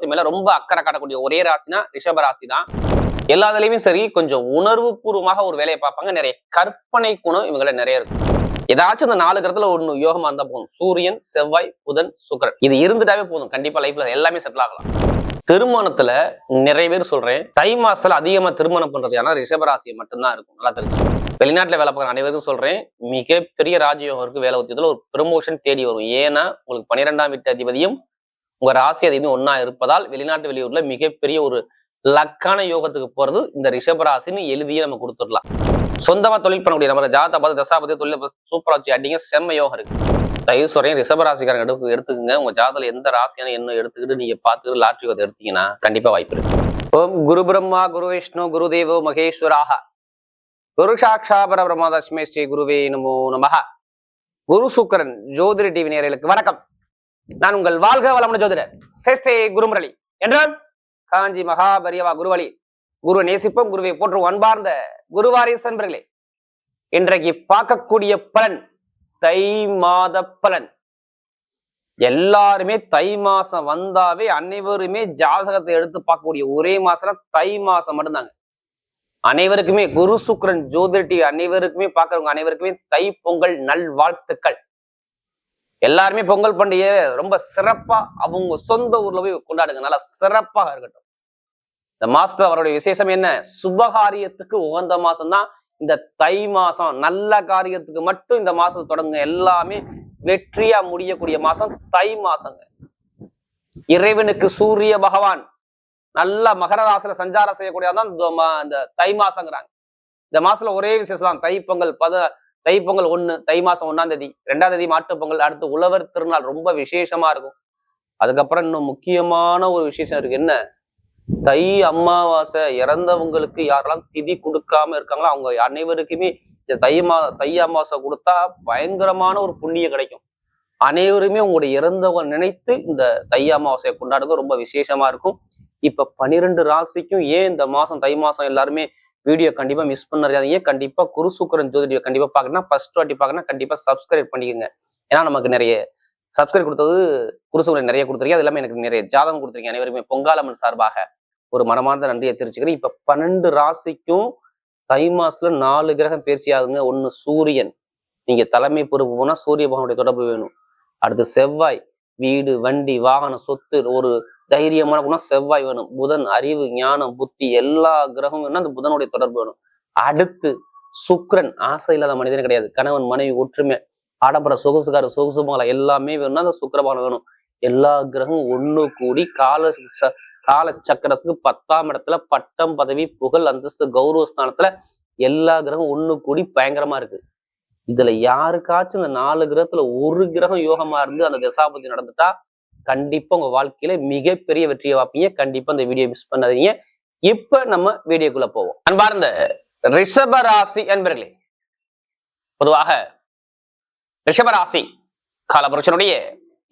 குடும்பத்து மேல ரொம்ப அக்கறை காட்டக்கூடிய ஒரே ராசினா ரிஷப ராசி தான் எல்லாத்துலயுமே சரி கொஞ்சம் உணர்வு பூர்வமாக ஒரு வேலையை பார்ப்பாங்க. நிறைய கற்பனை குணம் இவங்கள நிறைய இருக்கும் ஏதாச்சும் இந்த நாலு கிரகத்துல ஒண்ணு யோகமா இருந்தா போதும். சூரியன் செவ்வாய் புதன் சுக்கரன். இது இருந்துட்டாவே போதும். கண்டிப்பா லைஃப்ல எல்லாமே செட்டில் ஆகலாம். திருமணத்துல நிறைய பேர் சொல்றேன் தை மாசத்துல அதிகமா திருமணம் பண்றது ஏன்னா ரிஷபராசியை மட்டும்தான் இருக்கும். நல்லா தெரிஞ்சு. வெளிநாட்டுல வேலை பார்க்குற அனைவருக்கும் சொல்றேன் மிகப்பெரிய ராஜயோகம் இருக்கு. வேலை உத்தியத்துல ஒரு ப்ரமோஷன் தேடி வரும். ஏன்னா உங்களுக்கு பன்னிரெண்டாம் வீட்டு அதிபதியும் உங்க ராசி அதிபதியும் ஒன்னா இருப்பதால் வெளிநாட்டு வெளியூர்ல மிகப்பெரிய ஒரு லக்கான யோகத்துக்கு போறது இந்த ரிஷபராசின்னு எழுதியே நம்ம கொடுத்துடலாம். சொந்தமா தொழில் பண்ணக்கூடிய நம்ம ஜாதா பார்த்து தசாபதி தொழில் சூப்பரா வச்சு அடிங்க செம்ம யோகம் இருக்கு. தயவு சொல்றேன் ரிஷபராசிக்காரங்க எடுத்து எடுத்துக்கங்க. உங்க ஜாதத்துல எந்த ராசியான என்ன எடுத்துக்கிட்டு நீங்க பார்த்துக்கிட்டு லாட்ரி யோகத்தை எடுத்தீங்கன்னா கண்டிப்பா வாய்ப்பு இருக்கு. ஓம் குரு பிரம்மா குரு விஷ்ணு குரு தேவோ மகேஸ்வராக. குரு சாட்சா பரபிரம்மா தஸ்மே ஸ்ரீ குருவே நமோ நமக குரு சுக்கரன் ஜோதிரி டிவி நேரலுக்கு வணக்கம். நான் உங்கள் வாழ்க வளமுன ஜோதிடர். சேஷ்டே குருமுரளி. என்றால் காஞ்சி மகாபரியவா குருவலி குருவை நேசிப்போம் குருவை போற்று அன்பார்ந்த குருவாரிஸ் அன்பர்களே. இன்றைக்கு பார்க்கக்கூடிய பலன் தை மாத பலன். எல்லாருமே தை மாசம் வந்தாவே அனைவருமே ஜாதகத்தை எடுத்து பார்க்கக்கூடிய ஒரே மாசம் தை மாசம் மட்டும்தாங்க. அனைவருக்குமே குரு சுக்ரன் ஜோதிட்டி அனைவருக்குமே பார்க்கறவங்க அனைவருக்குமே தை பொங்கல் நல் வாழ்த்துக்கள் எல்லாருமே பொங்கல் பண்டிகையை ரொம்ப சிறப்பா அவங்க சொந்த ஊர்ல போய் கொண்டாடுங்க. நல்லா சிறப்பாக இருக்கட்டும். இந்த மாசத்துல அவருடைய விசேஷம் என்ன? சுபகாரியத்துக்கு உகந்த மாசம் தான் இந்த தை மாசம் நல்ல காரியத்துக்கு மட்டும் இந்த மாசம் தொடங்குங்க. எல்லாமே வெற்றியா முடியக்கூடிய மாசம் தை மாசங்க. இறைவனுக்கு சூரிய பகவான் நல்ல மகரராசில சஞ்சாரம் செய்யக்கூடியதான் இந்த மா- இந்த தை மாசங்கிறாங்க. இந்த மாசத்துல ஒரே விசேஷம் தான் தை பொங்கல் பத தை பொங்கல் ஒண்ணு தை மாசம் ஒன்றாம் தேதி ரெண்டாம் தேதி மாட்டுப் பொங்கல் அடுத்து உழவர் திருநாள் ரொம்ப விசேஷமா இருக்கும். அதுக்கப்புறம் இன்னும் முக்கியமான ஒரு விசேஷம் இருக்கு. என்ன? தை அமாவாசை இறந்தவங்களுக்கு யாரெல்லாம் திதி கொடுக்காம இருக்காங்களோ அவங்க அனைவருக்குமே இந்த தை மா தை அமாவாசை கொடுத்தா பயங்கரமான ஒரு புண்ணியம் கிடைக்கும். அனைவருமே உங்களுடைய இறந்தவங்க நினைத்து இந்த தை அமாவாசையை கொண்டாடுறது ரொம்ப விசேஷமா இருக்கும். இப்ப பனிரெண்டு ராசிக்கும் ஏன் இந்த மாசம் தை மாசம் எல்லாருமே வீடியோ கண்டிப்பா மிஸ் பண்ணாதீங்க. கண்டிப்பா குரு சுக்கரன் ஜோதிடியோ கண்டிப்பா பார்க்கணும் ஃபர்ஸ்ட் வாட்டி பார்க்கணும் கண்டிப்பா சப்ஸ்கிரைப் பண்ணிக்கோங்க. ஏன்னா நமக்கு நிறைய சப்ஸ்கிரைப் கொடுத்தது குருசுக்கரன் நிறைய கொடுத்துருக்கீங்க அது இல்லாமல் எனக்கு நிறைய ஜாதகம் கொடுத்துருக்கீங்க அனைவருமே. பொங்காலம்மன் சார்பாக ஒரு மனமார்ந்த நன்றியை தெரிவிச்சுக்கிறேன். இப்ப பன்னெண்டு ராசிக்கும் தை மாசத்துல நாலு கிரகம் பயிற்சி ஆகுங்க. ஒன்று சூரியன். நீங்க தலைமை பொறுப்பு போனா சூரிய பகவானுடைய தொடர்பு வேணும். அடுத்து செவ்வாய் வீடு வண்டி வாகனம் சொத்து ஒரு தைரியமான குணம் செவ்வாய் வேணும். புதன் அறிவு ஞானம் புத்தி எல்லா கிரகமும் வேணும் அந்த புதனுடைய தொடர்பு வேணும். அடுத்து சுக்கிரன். ஆசை இல்லாத மனிதனே கிடையாது. கணவன் மனைவி ஒற்றுமை ஆடம்பர சொகுசுக்கார சொகுசு மாலை எல்லாமே வேணும்னா அந்த சுக்கிரபானம் வேணும். எல்லா கிரகமும் ஒண்ணு கூடி கால ச- கால சக்கரத்துக்கு பத்தாம் இடத்துல பட்டம் பதவி புகழ் அந்தஸ்து கௌரவ ஸ்தானத்துல எல்லா கிரகம் ஒண்ணு கூடி பயங்கரமா இருக்கு. இதுல யாருக்காச்சும் இந்த நாலு கிரகத்துல ஒரு கிரகம் யோகமா இருந்து அந்த தசாபதி நடந்துட்டா கண்டிப்பா உங்க வாழ்க்கையில மிகப்பெரிய வெற்றியை வாப்பீங்க கண்டிப்பா இந்த வீடியோ மிஸ் பண்ணாதீங்க. இப்ப நம்ம வீடியோக்குள்ள போவோம். அன்பார்ந்த ரிஷபராசி அன்பர்களே பொதுவாக ரிஷபராசி காலபுருஷனுடைய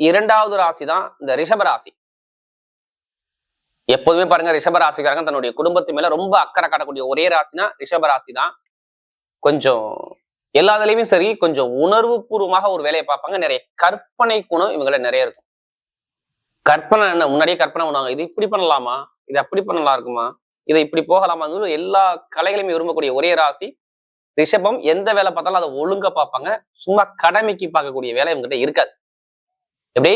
இரண்டாவது ராசி தான் இந்த ரிஷபராசி எப்போதுமே பாருங்க ரிஷபராசிக்காரங்க தன்னுடைய குடும்பத்து மேல ரொம்ப அக்கறை காட்டக்கூடிய ஒரே ராசினா ரிஷபராசி தான் கொஞ்சம் எல்லாத்துலயுமே சரி கொஞ்சம் உணர்வு பூர்வமாக ஒரு வேலையை பார்ப்பாங்க. நிறைய கற்பனை குணம் இவங்கள நிறைய இருக்கும். கற்பனை என்ன? முன்னாடியே கற்பனை பண்ணுவாங்க. இது இப்படி பண்ணலாமா? இது அப்படி பண்ணலாம் இருக்குமா இதை இப்படி போகலாமான்னு எல்லா கலைகளையுமே விரும்பக்கூடிய ஒரே ராசி. ரிஷபம் எந்த வேலை பார்த்தாலும் அதை ஒழுங்கா பார்ப்பாங்க. சும்மா கடமைக்கு பார்க்கக்கூடிய வேலை இவங்ககிட்ட இருக்காது. எப்படி?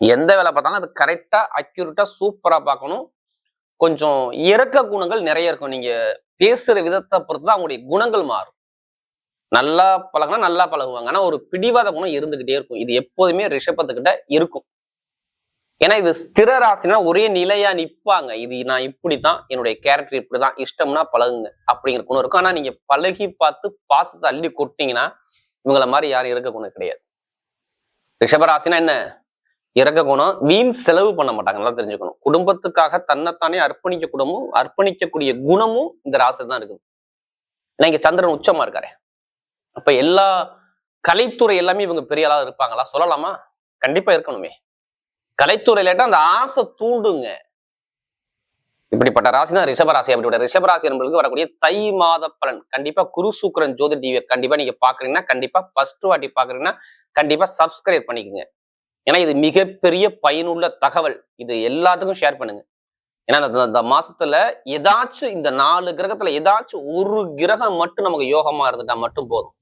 எந்த வேலை பார்த்தாலும் அது கரெக்டா அக்யூரேட்டா சூப்பரா பார்க்கணும். கொஞ்சம் இறக்க குணங்கள் நிறைய இருக்கும். நீங்க பேசுற விதத்தை பொறுத்து தான் அவங்களுடைய குணங்கள் மாறும். நல்லா பழகினா நல்லா பழகுவாங்க. ஆனா ஒரு பிடிவாத குணம் இருந்துகிட்டே இருக்கும். இது எப்போதுமே ரிஷபத்துக்கிட்ட இருக்கும். ஏன்னா இது ஸ்திர ராசினா ஒரே நிலையா நிப்பாங்க. இது நான் இப்படித்தான் என்னுடைய கேரக்டர் இப்படிதான் இஷ்டம்னா பழகுங்க அப்படிங்கிற குணம் இருக்கும். ஆனா நீங்க பழகி பார்த்து பாசத்தை அள்ளி கொட்டிங்கன்னா இவங்கள மாதிரி யாரும் இருக்க குணம் கிடையாது. ரிஷபராசினா என்ன? இறக்க குணம் வீண் செலவு பண்ண மாட்டாங்க நல்லா தெரிஞ்சுக்கணும். குடும்பத்துக்காக தன்னைத்தானே அர்ப்பணிக்க குடமும் அர்ப்பணிக்கக்கூடிய குணமும் இந்த ராசியில் தான் இருக்குது. ஏன்னா இங்க சந்திரன் உச்சமா இருக்காரு. அப்ப எல்லா கலைத்துறை எல்லாமே இவங்க பெரிய ஆளா இருப்பாங்களா? சொல்லலாமா? கண்டிப்பா இருக்கணுமே. கலைத்துறை அந்த ஆசை தூண்டுங்க. இப்படிப்பட்ட ராசி தான் ரிஷபராசி அப்படிப்பட்ட ரிஷபராசி என்பதுக்கு வரக்கூடிய தை மாத பலன். கண்டிப்பா குரு சூக்கரன் ஜோதி டிவியை கண்டிப்பா நீங்க பாக்குறீங்கன்னா கண்டிப்பா ஃபர்ஸ்ட் வாட்டி பாக்குறீங்கன்னா கண்டிப்பா சப்ஸ்கிரைப் பண்ணிக்கோங்க. ஏன்னா இது மிகப்பெரிய பயனுள்ள தகவல். இது எல்லாத்துக்கும் ஷேர் பண்ணுங்க. ஏன்னா அந்த இந்த மாசத்துல ஏதாச்சும் இந்த நாலு கிரகத்துல ஏதாச்சும் ஒரு கிரகம் மட்டும் நமக்கு யோகமா இருந்துட்டா மட்டும் போதும்.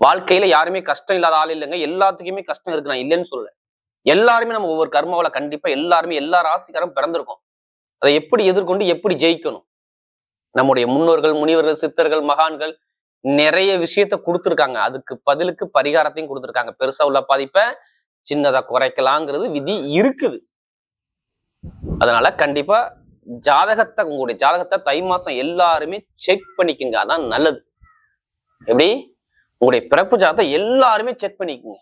வாழ்க்கையில யாருமே கஷ்டம் இல்லாத ஆள் இல்லைங்க. எல்லாத்துக்குமே கஷ்டம் இருக்கு நான் இல்லைன்னு சொல்லல. எல்லாருமே நம்ம ஒவ்வொரு கர்மாவில் கண்டிப்பா எல்லாருமே எல்லா ராசிக்காரும் பிறந்திருக்கோம். அதை எப்படி எதிர்கொண்டு எப்படி ஜெயிக்கணும்? நம்முடைய முன்னோர்கள் முனிவர்கள் சித்தர்கள் மகான்கள் நிறைய விஷயத்த கொடுத்துருக்காங்க. அதுக்கு பதிலுக்கு பரிகாரத்தையும் கொடுத்துருக்காங்க. பெருசா உள்ள பாதிப்பை சின்னதா குறைக்கலாங்கிறது விதி இருக்குது. அதனால கண்டிப்பா ஜாதகத்தை உங்களுடைய ஜாதகத்தை தை மாசம் எல்லாருமே செக் பண்ணிக்கோங்க. அதான் நல்லது. எப்படி? உங்களுடைய பிறப்பு ஜாதகத்தை எல்லாருமே செக் பண்ணிக்கோங்க.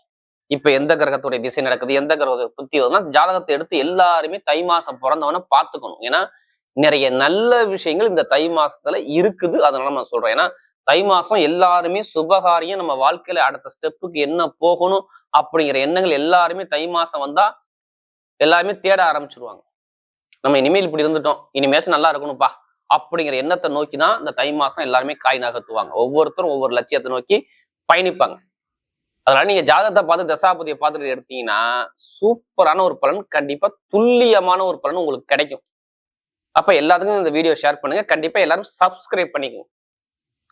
இப்ப எந்த கிரகத்துடைய திசை நடக்குது எந்த கிரக புத்தி வருதுன்னா ஜாதகத்தை எடுத்து எல்லாருமே தை மாசம் பிறந்தவன பார்த்துக்கணும். ஏன்னா நிறைய நல்ல விஷயங்கள் இந்த தை மாசத்துல இருக்குது. அதனால நான் சொல்றேன். ஏன்னா தை மாசம் எல்லாருமே சுபகாரியம் நம்ம வாழ்க்கையில அடுத்த ஸ்டெப்புக்கு என்ன போகணும் அப்படிங்கிற எண்ணங்கள் எல்லாருமே தை மாசம் வந்தா எல்லாருமே தேட ஆரம்பிச்சிருவாங்க. நம்ம இனிமேல் இப்படி இருந்துட்டோம். இனிமேசம் நல்லா இருக்கணும்ப்பா அப்படிங்கிற எண்ணத்தை நோக்கி தான் இந்த தை மாசம் எல்லாருமே காய் நகர்த்துவாங்க. ஒவ்வொருத்தரும் ஒவ்வொரு லட்சியத்தை நோக்கி பயணிப்பாங்க. அதனால நீங்க ஜாதகத்தை பார்த்து தசாபதியை பார்த்துட்டு எடுத்தீங்கன்னா சூப்பரான ஒரு பலன் கண்டிப்பா துல்லியமான ஒரு பலன் உங்களுக்கு கிடைக்கும். அப்ப எல்லாத்துக்கும் இந்த வீடியோ ஷேர் பண்ணுங்க. கண்டிப்பா எல்லாரும் சப்ஸ்கிரைப் பண்ணிக்கோங்க.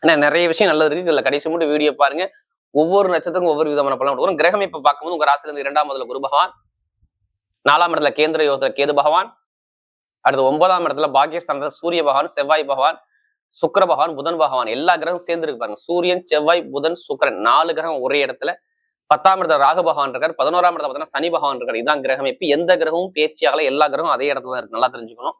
ஏன்னா நிறைய விஷயம் நல்லது இருக்கு. இதுல கடைசி மட்டும் வீடியோ பாருங்க. ஒவ்வொரு நட்சத்திரத்துக்கும் ஒவ்வொரு விதமான பலன் கொடுக்கும். கிரகம் இப்ப பார்க்கும்போது உங்க ராசில இருந்து இரண்டாம் இடத்துல குரு பகவான். நாலாம் இடத்துல கேந்திர யோகத்துல கேது பகவான். அடுத்து ஒன்பதாம் இடத்துல பாகியஸ்தானத்துல சூரிய பகவான் செவ்வாய் பகவான். சுக்கர பகவான் புதன் பகவான் எல்லா கிரகம் சேர்ந்து இருக்கு பாருங்க. சூரியன் செவ்வாய் புதன் சுக்கிரன் நாலு கிரகம் ஒரே இடத்துல. பத்தாம் இடத்துல ராகு பகவான் இருக்கார். பதினோராம் இடத்துல பார்த்தீங்கன்னா சனி பகவான் இருக்கார். இதான் கிரகம். இப்ப எந்த கிரகமும் பேச்சியாகல எல்லா கிரகமும் அதே இடத்துல தான் இருக்கு. நல்லா தெரிஞ்சுக்கணும்.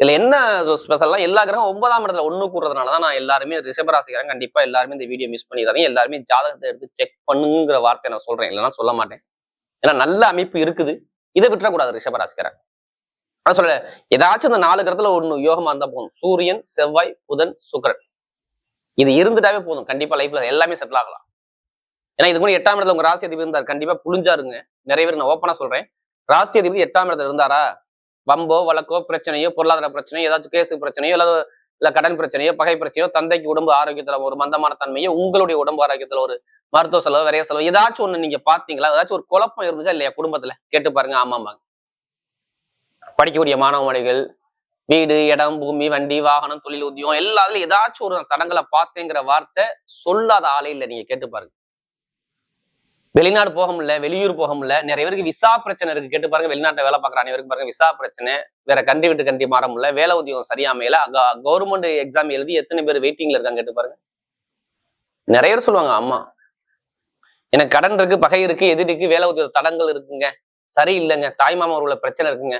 இதுல என்ன ஸ்பெஷல்லாம் எல்லா கிரகம் ஒன்பதாம் இடத்துல ஒண்ணு கூடுறதுனால தான் நான் எல்லாருமே ரிஷபராசிக்கிறேன் கண்டிப்பா எல்லாருமே இந்த வீடியோ மிஸ் பண்ணிடுறாங்க எல்லாருமே ஜாதகத்தை எடுத்து செக் பண்ணுங்கிற வார்த்தை நான் சொல்றேன். இல்லைன்னா சொல்ல மாட்டேன். ஏன்னா நல்ல அமைப்பு இருக்குது. இதை விட்டுறக்கூடாது ரிஷபராசிக்கிறேன் அதான் சொல்ல ஏதாச்சும் இந்த நாலு கிரகத்துல ஒண்ணு யோகமா இருந்தா போதும். சூரியன் செவ்வாய் புதன் சுக்கரன். இது இருந்துட்டாவே போதும். கண்டிப்பா லைஃப்ல எல்லாமே செட்டில் ஆகலாம். ஏன்னா இதுக்கு முன்னாடி எட்டாம் இடத்துல உங்க ராசி அதிபதி இருந்தார். கண்டிப்பா புளிஞ்சாருங்க. நிறைய பேர் நான் ஓப்பனா சொல்றேன். ராசி அதிபதி எட்டாம் இடத்துல இருந்தாரா? வம்போ வழக்கோ பிரச்சனையோ பொருளாதார பிரச்சனையோ ஏதாச்சும் கேசு பிரச்சனையோ இல்ல இல்ல கடன் பிரச்சனையோ பகை பிரச்சனையோ தந்தைக்கு உடம்பு ஆரோக்கியத்துல ஒரு மந்தமான தன்மையோ உங்களுடைய உடம்பு ஆரோக்கியத்துல ஒரு மருத்துவ செலவு விரைய செலவு ஏதாச்சும் ஒண்ணு நீங்க பாத்தீங்களா ஏதாச்சும் ஒரு குழப்பம் இருந்துச்சா இல்லையா குடும்பத்துல? கேட்டு பாருங்க. ஆமாமாங்க படிக்கக்கூடிய மாணவ மாணவிகள் வீடு இடம் பூமி வண்டி வாகனம் தொழில் உத்தியம் எல்லாத்துலயும் ஏதாச்சும் ஒரு தடங்களை பார்த்தேங்கிற வார்த்தை சொல்லாத ஆளே இல்லை. நீங்க கேட்டு பாருங்க. வெளிநாடு போக முடியல வெளியூர் போக முடியல நிறைய பேருக்கு விசா பிரச்சனை இருக்கு. கேட்டு பாருங்க வெளிநாட்டுல வேலை பார்க்குற அனைவருக்கு பாருங்க விசா பிரச்சனை வேற கண்டி விட்டு கண்டி மாற முடியல வேலை உத்தியோகம் சரியா அமையல கவர்மெண்ட் எக்ஸாம் எழுதி எத்தனை பேர் வெயிட்டிங்ல இருக்காங்க கேட்டு பாருங்க. நிறைய பேர் சொல்லுவாங்க அம்மா எனக்கு கடன் இருக்கு பகை இருக்கு எதிர் வேலை உத்தியோக தடங்கள் இருக்குங்க. சரி இல்லைங்க தாய்மாமா உள்ள பிரச்சனை இருக்குங்க.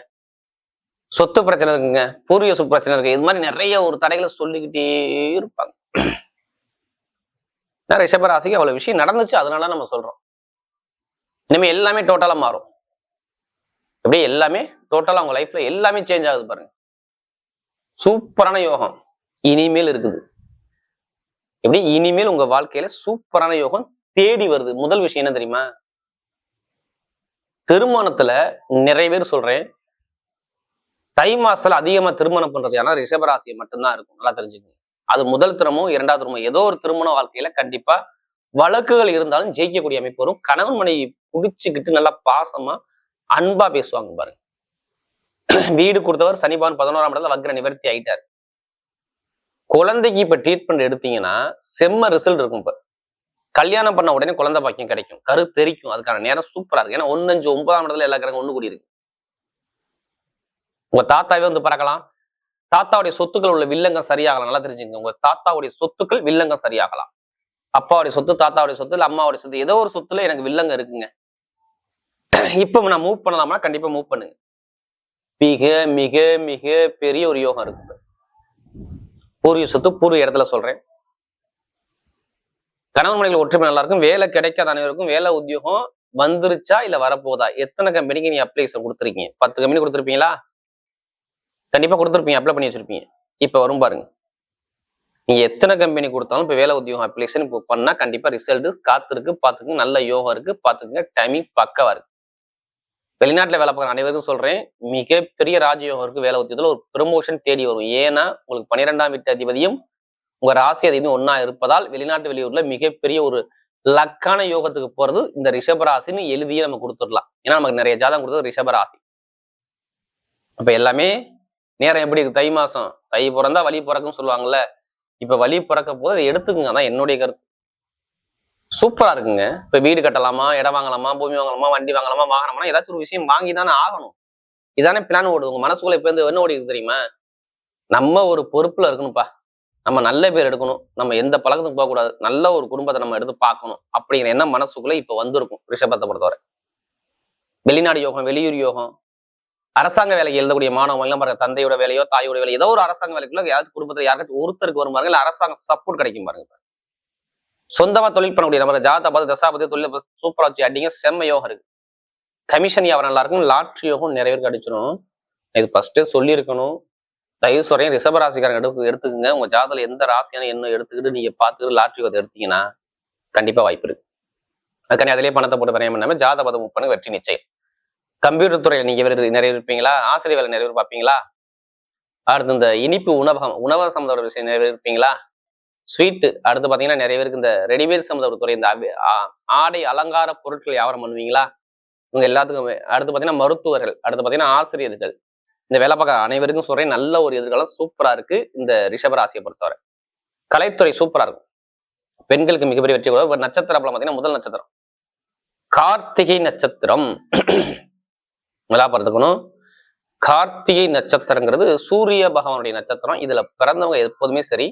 சொத்து பிரச்சனை இருக்குங்க பூர்வீக சொத்து பிரச்சனை இருக்கு. இது மாதிரி நிறைய ஒரு தடைகளை சொல்லிக்கிட்டே இருப்பாங்க. ரிஷபராசிக்கு அவ்வளவு விஷயம் நடந்துச்சு அதனால நம்ம சொல்றோம். இனிமே எல்லாமே டோட்டலா மாறும். அப்படியே எல்லாமே டோட்டலா உங்க லைஃப்ல எல்லாமே சேஞ்ச் ஆகுது பாருங்க. சூப்பரான யோகம் இனிமேல் இருக்குது. எப்படி? இனிமேல் உங்க வாழ்க்கையில சூப்பரான யோகம் தேடி வருது. முதல் விஷயம் என்ன தெரியுமா? திருமணத்துல நிறைய பேர் சொல்றேன் தை மாசத்துல அதிகமா திருமணம் பண்றது ஏன்னா ரிஷபராசியை மட்டும்தான் இருக்கும். நல்லா தெரிஞ்சுக்கோங்க. அது முதல் திறமும் இரண்டாவது திறமும் ஏதோ ஒரு திருமண வாழ்க்கையில கண்டிப்பா வழக்குகள் இருந்தாலும் ஜெயிக்கக்கூடிய அமைப்பு வரும். கணவன் மனைவி புடிச்சுக்கிட்டு நல்லா பாசமா அன்பா பேசுவாங்க பாருங்க. வீடு கொடுத்தவர் சனிபான் பதினோராம் இடத்துல வக்ர நிவர்த்தி ஆயிட்டார். குழந்தைக்கு இப்ப ட்ரீட்மெண்ட் எடுத்தீங்கன்னா செம்ம ரிசல்ட் இருக்கும் இப்ப. கல்யாணம் பண்ண உடனே குழந்தை பாக்கியம் கிடைக்கும். கரு தெரிக்கும் அதுக்கான நேரம் சூப்பரா இருக்கு. ஏன்னா ஒன்னு அஞ்சு ஒன்பதாம் இடத்துல எல்லா கிரகம் ஒண்ணு கூடி இருக்கு உங்க தாத்தாவே வந்து பறக்கலாம். தாத்தாவுடைய சொத்துக்கள் உள்ள வில்லங்கம் சரியாகலாம் நல்லா தெரிஞ்சுங்க உங்க தாத்தாவுடைய சொத்துக்கள் வில்லங்கம் சரியாகலாம் அப்பாவுடைய சொத்து தாத்தாவுடைய சொத்து இல்ல அம்மாவுடைய சொத்து ஏதோ ஒரு சொத்துல எனக்கு வில்லங்கம் இருக்குங்க. இப்ப நான் மூவ் பண்ணலாமா கண்டிப்பா மூவ் பண்ணுங்க. மிக மிக மிக பெரிய ஒரு யோகம் இருக்கு. பூர்வீக சொத்து பூர்வீக இடத்துல சொல்றேன். கணவன் மனைவிகள் ஒற்றுமை நல்லா இருக்கும். வேலை கிடைக்காத அனைவருக்கும் வேலை உத்தியோகம் வந்துருச்சா இல்ல வரப்போதா? எத்தனை கம்பெனிக்கு நீ அப்ளிகேஷன் கொடுத்துருக்கீங்க? பத்து கம்பெனி கொடுத்துருப்பீங்களா? கண்டிப்பா கொடுத்துருப்பீங்க அப்ளை பண்ணி வச்சிருப்பீங்க. இப்ப வரும் பாருங்க. நீங்க எத்தனை கம்பெனி கொடுத்தாலும் இப்ப வேலை உத்தியோகம் அப்ளிகேஷன் இப்போ பண்ணா கண்டிப்பா ரிசல்ட் காத்திருக்கு பாத்துக்குங்க. நல்ல யோகம் இருக்கு பார்த்துக்குங்க டைமிங் பக்கவா இருக்கு. வெளிநாட்டுல வேலை பார்க்குற அனைவருக்கும் சொல்றேன் மிகப்பெரிய ராஜயோகம் இருக்கு வேலை உத்தியத்தில் ஒரு ப்ரமோஷன் தேடி வரும். ஏன்னா உங்களுக்கு பன்னிரெண்டாம் வீட்டு அதிபதியும் உங்க ராசி அதிபதியும் ஒன்னா இருப்பதால் வெளிநாட்டு வெளியூர்ல மிகப்பெரிய ஒரு லக்கான யோகத்துக்கு போறது இந்த ரிஷபராசின்னு எழுதியே நம்ம கொடுத்துடலாம். ஏன்னா நமக்கு நிறைய ஜாதகம் கொடுத்தது ரிஷபராசி அப்ப எல்லாமே நேரம் எப்படி இருக்கு? தை மாசம். தை பிறந்தா வழி பிறக்கும்னு சொல்லுவாங்கல்ல. இப்ப வழி பிறக்க போது அதை எடுத்துக்குங்க. அதான் என்னுடைய கருத்து. சூப்பரா இருக்குங்க. இப்ப வீடு கட்டலாமா இடம் வாங்கலாமா பூமி வாங்கலாமா வண்டி வாங்கலாமா வாங்கலாமா ஏதாச்சும் ஒரு விஷயம் வாங்கி தானே ஆகணும். இதானே பிளான் ஓடுது. உங்க மனசுக்குள்ள இப்ப இருந்து என்ன ஓடிக்கு தெரியுமா? நம்ம ஒரு பொறுப்புல இருக்கணும்ப்பா. நம்ம நல்ல பேர் எடுக்கணும். நம்ம எந்த பழக்கத்துக்கும் போகக்கூடாது. நல்ல ஒரு குடும்பத்தை நம்ம எடுத்து பார்க்கணும். அப்படிங்கிற எண்ணம் மனசுக்குள்ள இப்ப வந்திருக்கும். ரிஷபத்தை பொறுத்தவரை. வெளிநாடு யோகம் வெளியூர் யோகம் அரசாங்க வேலைக்கு எழுதக்கூடிய மாணவர்கள் பாருங்க தந்தையோட வேலையோ தாயோட வேலையோ ஏதோ ஒரு அரசாங்க வேலைக்குள்ள யாராச்சும் குடும்பத்தில் யாருக்காச்சும் ஒருத்தருக்கு வரும் பாருங்க அரசாங்க சப்போர்ட் கிடைக்கும் பாருங்க. சொந்தமா தொழில் பண்ணக்கூடிய நம்ம ஜாதா பார்த்து தசாபதி தொழில் சூப்பரா வச்சு அடிங்க செம்ம யோகம் இருக்கு. கமிஷன் வியாபாரம் நல்லா இருக்கும் லாட்ரி யோகம் நிறைய பேருக்கு அடிச்சிடும் இது ஃபர்ஸ்டே சொல்லியிருக்கணும். தயவு சொல்றேன் ரிஷபராசிக்காரங்க எடுத்து எடுத்துக்கோங்க. உங்க ஜாதகத்தில் எந்த ராசியான என்ன எடுத்துக்கிட்டு நீங்க பார்த்துக்கிட்டு லாட்ரி யோகத்தை எடுத்தீங்கன்னா கண்டிப்பா வாய்ப்பு இருக்கு. அதுக்கான அதிலே பணத்தை போட்டு விரயம் பண்ணாம ஜாத பதம் வெற்றி நிச்சயம். கம்ப்யூட்டர் துறையில் நீங்க விருது நிறைய இருப்பீங்களா ஆசிரியர் வேலை நிறைய பார்ப்பீங்களா அடுத்து இந்த இனிப்பு உணவகம் உணவக சம்மந்த விஷயம் நிறைய இருப்பீங்களா ஸ்வீட்டு அடுத்து பாத்தீங்கன்னா நிறைய பேருக்கு இந்த ரெடிமேட் சம்மந்த ஒரு துறை இந்த ஆடை அலங்கார பொருட்கள் வியாபாரம் பண்ணுவீங்களா? இவங்க எல்லாத்துக்கும் அடுத்து பாத்தீங்கன்னா மருத்துவர்கள் அடுத்து பாத்தீங்கன்னா ஆசிரியர்கள். இந்த வேலை பார்க்க அனைவருக்கும் சொல்றேன் நல்ல ஒரு எதிர்காலம் சூப்பரா இருக்கு இந்த ரிஷபராசியை பொறுத்தவரை. கலைத்துறை சூப்பரா இருக்கும். பெண்களுக்கு மிகப்பெரிய வெற்றி கூட நட்சத்திரம் பாத்தீங்கன்னா முதல் நட்சத்திரம். கார்த்திகை நட்சத்திரம். நல்லா பார்த்துக்கணும் கார்த்திகை நட்சத்திரங்கிறது சூரிய பகவானுடைய நட்சத்திரம். இதுல பிறந்தவங்க எப்போதுமே சரி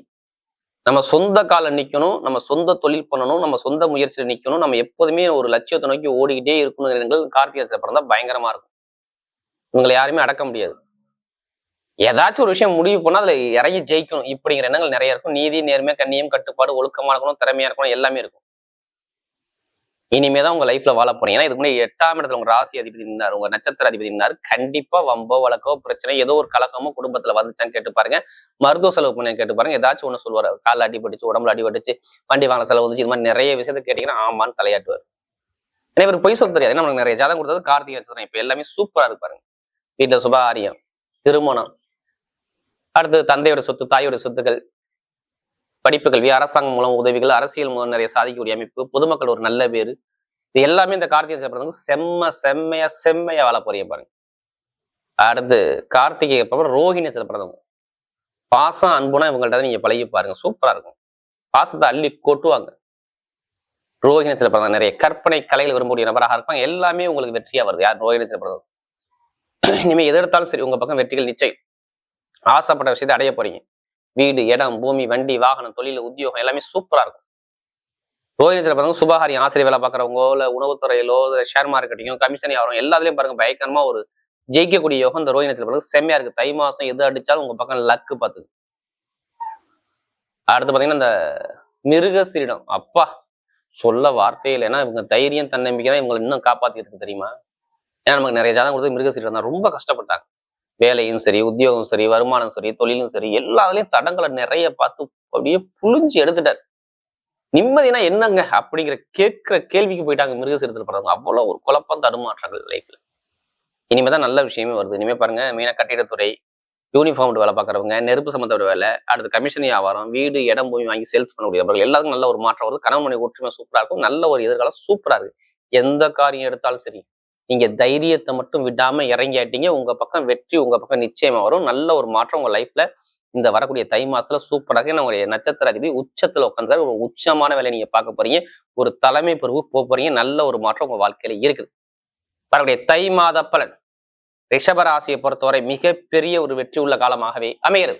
நம்ம சொந்த கால நிக்கணும் நம்ம சொந்த தொழில் பண்ணணும் நம்ம சொந்த முயற்சியில் நிக்கணும் நம்ம எப்போதுமே ஒரு லட்சியத்தை நோக்கி ஓடிக்கிட்டே இருக்கணுங்கிறது கார்த்திகை நட்சத்திரம் தான் பயங்கரமா இருக்கும். இவங்களை யாருமே அடக்க முடியாது. ஏதாச்சும் ஒரு விஷயம் முடிவு பண்ணா அதுல இறங்கி ஜெயிக்கணும். இப்படிங்கிற எண்ணங்கள் நிறைய இருக்கும். நீதி நேர்மை கண்ணியம் கட்டுப்பாடு ஒழுக்கமா இருக்கணும் திறமையா இருக்கணும் எல்லாமே இருக்கும். இனிமே தான் உங்க லைஃப்ல வாழ போறீங்க. ஏன்னா இதுக்கு முன்னாடி எட்டாம் இடத்துல உங்க ராசி அதிபதி இருந்தார் உங்க நட்சத்திர அதிபதி இருந்தார். கண்டிப்பா வம்போ வழக்கோ பிரச்சனை ஏதோ ஒரு கலக்கமோ குடும்பத்துல வந்துச்சான்னு கேட்டு பாருங்க. மருத்துவ செலவு பண்ணி கேட்டு பாருங்க. ஏதாச்சும் ஒண்ணு சொல்லுவாரு. கால அடிபட்டுச்சு உடம்புல அடிபட்டுச்சு வண்டி வாங்க செலவு வந்துச்சு இது மாதிரி நிறைய விஷயத்த கேட்டீங்கன்னா ஆமான்னு தலையாட்டுவார். ஏன்னா இவர் பொய் சொல்ல தெரியாது. ஏன்னா நமக்கு நிறைய ஜாதகம் கொடுத்தது கார்த்திகை நட்சத்திரம். இப்ப எல்லாமே சூப்பரா இருப்பாருங்க பாருங்க. வீட்டுல சுபகாரியம் திருமணம் அடுத்து தந்தையோட சொத்து தாயோட சொத்துக்கள் படிப்பு கல்வி அரசாங்கம் மூலம் உதவிகள் அரசியல் மூலம் நிறைய சாதிக்கக்கூடிய அமைப்பு பொதுமக்கள் ஒரு நல்ல பேரு. இது எல்லாமே இந்த கார்த்திகை நட்சத்திரம் செம்ம செம்மையா செம்மையா வாழ போறிய பாருங்க. அடுத்து கார்த்திகை அப்புறம் ரோஹிணி நட்சத்திரம் பாசம் அன்புனா இவங்கள்ட்ட நீங்க பழகி பாருங்க. சூப்பரா இருக்கும். பாசத்தை அள்ளி கொட்டுவாங்க. ரோஹிணி நட்சத்திரம் நிறைய. கற்பனை கலையில் விரும்பக்கூடிய நபராக இருப்பாங்க. எல்லாமே உங்களுக்கு வெற்றியா வருது. யார்? ரோஹிணி நட்சத்திரம் இனிமேல் எதிர்த்தாலும் எடுத்தாலும் சரி உங்க பக்கம் வெற்றிகள் நிச்சயம். ஆசைப்பட்ட விஷயத்தை அடைய போறீங்க. வீடு இடம் பூமி வண்டி வாகனம் தொழில் உத்தியோகம் எல்லாமே சூப்பரா இருக்கும். ரோஹிணத்தில் பாருங்க சுபகாரியம் ஆசிரியர் வேலை பார்க்குறவங்க இல்லை உணவுத்துறையிலோ ஷேர் மார்க்கெட்டிங்கோ கமிஷன் யாரும் எல்லாத்துலயும் பாருங்க பயங்கரமா ஒரு ஜெயிக்கக்கூடிய யோகம் இந்த ரோஹிணத்தில் பாருங்க செம்மையா இருக்கு. தை மாசம் எது அடிச்சாலும் உங்க பக்கம் லக்கு பார்த்துக்கு அடுத்து பாத்தீங்கன்னா இந்த மிருகஸ்திரிடம் அப்பா சொல்ல வார்த்தையில் ஏன்னா இவங்க தைரியம் தன்னம்பிக்கை தான் இவங்களை இன்னும் காப்பாத்திட்டு இருக்கு தெரியுமா? ஏன்னா நமக்கு நிறைய ஜாதகம் கொடுத்து மிருகஸ்திரிடம் தான் ரொம்ப கஷ்டப்பட்டாங்க. வேலையும் சரி உத்தியோகம் சரி வருமானம் சரி தொழிலும் சரி எல்லாத்துலேயும் தடங்களை நிறைய பார்த்து அப்படியே புழிஞ்சு எடுத்துட்டார். நிம்மதினா என்னங்க அப்படிங்கிற கேட்கிற கேள்விக்கு போயிட்டாங்க மிருகசீரத்தில் பிறந்தவங்க. அவ்வளவு ஒரு குழப்பம் தடுமாற்றங்கள் லைஃப்ல. இனிமேதான் நல்ல விஷயமே வருது. இனிமே பாருங்க மெயினாக கட்டிடத்துறை யூனிஃபார்ம் வேலை பார்க்குறவங்க நெருப்பு சம்மந்தப்பட்ட வேலை அடுத்து கமிஷன் வியாபாரம் வீடு இடம் போய் வாங்கி சேல்ஸ் பண்ணக்கூடியவர்கள் எல்லாருக்கும் நல்ல ஒரு மாற்றம் வருது. கணவன் ஒற்றுமை சூப்பரா இருக்கும். நல்ல ஒரு எதிர்காலம் சூப்பரா இருக்கு. எந்த காரியம் எடுத்தாலும் சரி நீங்க தைரியத்தை மட்டும் விடாம இறங்கியாட்டீங்க. உங்க பக்கம் வெற்றி உங்க பக்கம் நிச்சயமா வரும். நல்ல ஒரு மாற்றம் உங்க லைஃப்ல இந்த வரக்கூடிய தை மாசத்துல சூப்பராக நம்முடைய நட்சத்திர அதிபதி உச்சத்துல உட்காந்து ஒரு உச்சமான வேலையை நீங்க பார்க்க போறீங்க. ஒரு தலைமை பொறுப்பு போக போறீங்க. நல்ல ஒரு மாற்றம் உங்க வாழ்க்கையில இருக்குது. வரக்கூடிய தை மாத பலன் ரிஷபராசியை பொறுத்தவரை மிகப்பெரிய ஒரு வெற்றி உள்ள காலமாகவே அமைகிறது.